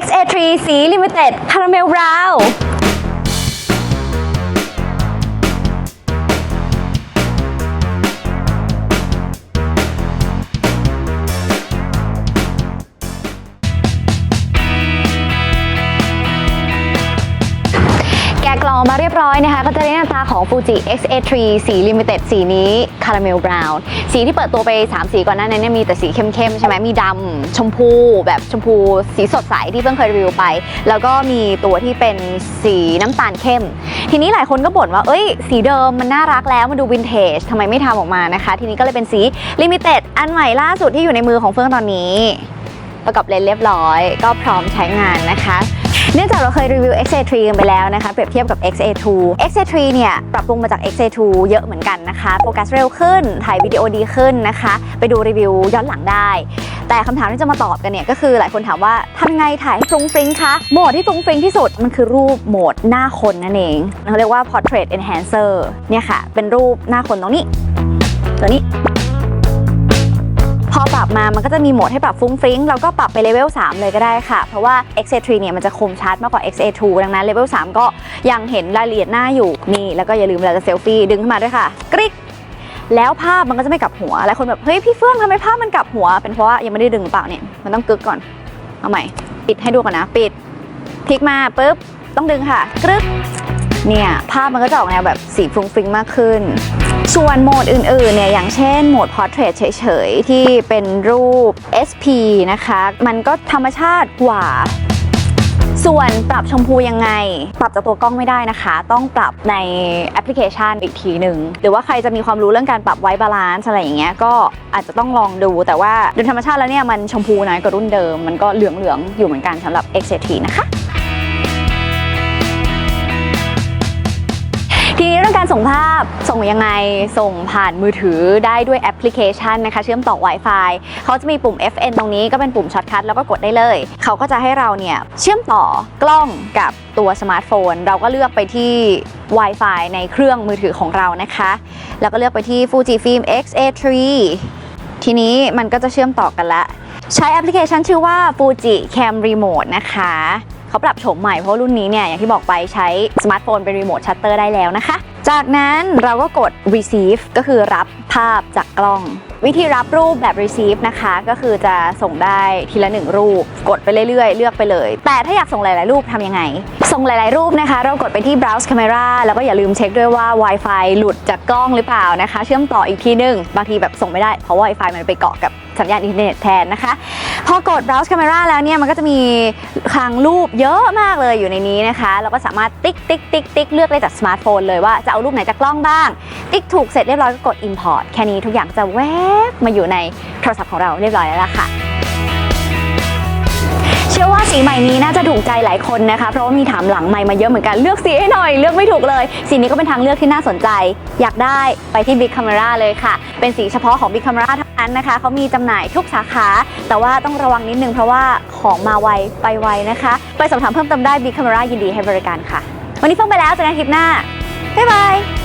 XA3 สี Limited Caramel Brown แกะกล่องมาเรียบร้อยนะคะ ก็จะได้หน้าตาของ Fuji XA3 สี Limited สีนี้ Caramel Brown สีที่เปิดตัวไป 3 สีก่อนหน้านั้นเนี่ยมีแต่สีเข้มๆ ใช่ไหมมีดำชมพูแบบชมพู สีสดใสที่เพิ่งเคยรีวิวไป แล้วก็มีตัวที่เป็นสีน้ำตาลเข้ม ทีนี้หลายคนก็บ่นว่า เอ้ย สีเดิมมันน่ารักแล้วมันดูวินเทจทำไมไม่ทำออกมานะคะ ทีนี้ก็เลยเป็นสี Limited อันใหม่ล่าสุดที่อยู่ในมือของเฟื่องตอนนี้ ประกอบเลนเรียบร้อย ก็พร้อมใช้งานนะคะ เนื่องจากเราเคยรีวิว XA3 กันไปแล้วนะคะ เปรียบเทียบกับ XA2 XA3 เนี่ยปรับปรุงมาจาก XA2 เยอะเหมือนกันนะคะโฟกัสเร็วขึ้น ถ่ายวิดีโอดีขึ้นนะคะ ไปดูรีวิวย้อนหลังได้ แต่คำถามที่จะมาตอบกันเนี่ยก็คือหลายคนถามว่าทำไงถ่ายให้ฟรุ้งฟริ้งคะ โหมดที่ฟรุ้งฟริ้งที่สุดมันคือรูปโหมดหน้าคนนั่นเองเขาเรียกว่า portrait enhancer เนี่ยค่ะ เป็นรูปหน้าคนตรงนี้ ตัวนี้ มามันก็จะมีโหมดให้ปรับฟุ้งฟริ้งเราก็ปรับไปเลเวล3เลยก็ได้ค่ะ เพราะว่า XA3 เนี่ยมันจะคมชัดมากกว่า XA2 ดังนั้นเลเวล3ก็ยังเห็นรายละเอียดหน้าอยู่นี่แล้วก็อย่าลืมเวลาจะเซลฟี่ดึงขึ้นมาด้วยค่ะกริ๊กแล้วภาพมันก็จะไม่กลับหัวหลายคนแบบเฮ้ยพี่เฟื่องทำไมภาพมันกลับหัว เป็นเพราะว่ายังไม่ได้ดึงเปล่าเนี่ยมันต้องกึกก่อนเอาใหม่ ปิดให้ดูก่อนนะ ปิดพลิกมาปุ๊บต้องดึงค่ะกรึ๊กเนี่ยภาพมันก็จะออกแนวแบบสีฟรุ้งฟริ้งมากขึ้น ส่วนโหมดอื่นๆเนี่ยอย่างเช่นโหมด Portrait เฉยๆ ที่เป็นรูป SP นะคะ มันก็ธรรมชาติกว่า ส่วนปรับชมพูยังไง ปรับจากตัวกล้องไม่ได้นะคะ ต้องปรับในแอปพลิเคชันอีกทีหนึ่ง หรือว่าใครจะมีความรู้เรื่องการปรับไว้บาลานซ์อะไรอย่างเงี้ยก็อาจจะต้องลองดู แต่ว่าโดยธรรมชาติแล้วเนี่ยมันชมพูน้อยกว่ารุ่นเดิม มันก็เหลืองๆอยู่เหมือนกันสำหรับ X7T นะคะ ทีนี้เรื่องการส่งภาพส่งยังไงส่งผ่านมือถือได้ด้วยแอปพลิเคชันนะคะ เชื่อมต่อ Wi-Fi เขาจะมีปุ่ม FN ตรงนี้ก็เป็นปุ่มช็อตคัทแล้วก็กดได้เลย เขาก็จะให้เราเนี่ยเชื่อมต่อกล้องกับตัวสมาร์ทโฟน เราก็เลือกไปที่ Wi-Fi ในเครื่องมือถือของเรานะคะ แล้วก็เลือกไปที่ Fujifilm X-A3 ทีนี้มันก็จะเชื่อมต่อกันละใช้แอปพลิเคชันชื่อว่า Fuji Cam Remote นะคะ เขาปรับโฉมใหม่เพราะรุ่นนี้เนี่ยอย่างที่บอกไปใช้สมาร์ทโฟนเป็นรีโมทชัตเตอร์ได้แล้วนะคะ จากนั้นเราก็กด receive ก็คือรับภาพจากกล้อง วิธีรับรูปแบบ receive นะคะ ก็คือจะส่งได้ทีละหนึ่งรูป กดไปเรื่อยๆ เลือกไปเลย แต่ถ้าอยากส่งหลาย ๆ รูปทำยังไง ส่งหลาย ๆ รูปนะคะ เรากดไปที่ browse camera แล้วก็อย่าลืมเช็คด้วยว่า Wi-Fi หลุดจากกล้องหรือเปล่านะคะ เชื่อมต่ออีกทีหนึง บางทีแบบส่งไม่ได้ เพราะว่า Wi-Fi มันไปเกาะกับสัญญาณอินเทอร์เน็ตแทนนะคะ พอกด browse camera แล้วเนี่ย มันก็จะมีคลังรูปเยอะมากเลยอยู่ในนี้นะคะ เราก็สามารถติ๊กติ๊กติ๊กติ๊กเลือกได้จากสมาร์ทโฟนเลยว่าจะเอารูปไหนจากกล้องบ้าง ติ๊กถูกเสร็จเรียบร้อยก็กด import แค่นี้ทุกอย่างจะแวบมาอยู่ในโทรศัพท์ของเราเรียบร้อยแล้วล่ะค่ะเชื่อว่า สีใหม่นี้น่าจะถูกใจหลายคนนะคะ เพราะว่ามีถามหลังใหม่มาเยอะเหมือนกันเลือกสีให้หน่อยเลือกไม่ถูกเลย สีนี้ก็เป็นทางเลือกที่น่าสนใจ อยากได้ไปที่ Big Camera เลยค่ะ เป็นสีเฉพาะของ Big Camera เท่านั้นนะคะเขามีจำหน่ายทุกสาขา แต่ว่าต้องระวังนิดนึงเพราะว่าของมาไวไปไวนะคะ ไปสอบถามเพิ่มเติมได้ Big Camera ยินดีให้บริการค่ะ วันนี้เพิ่งไปแล้วเจอกันคลิปหน้าบ๊ายบาย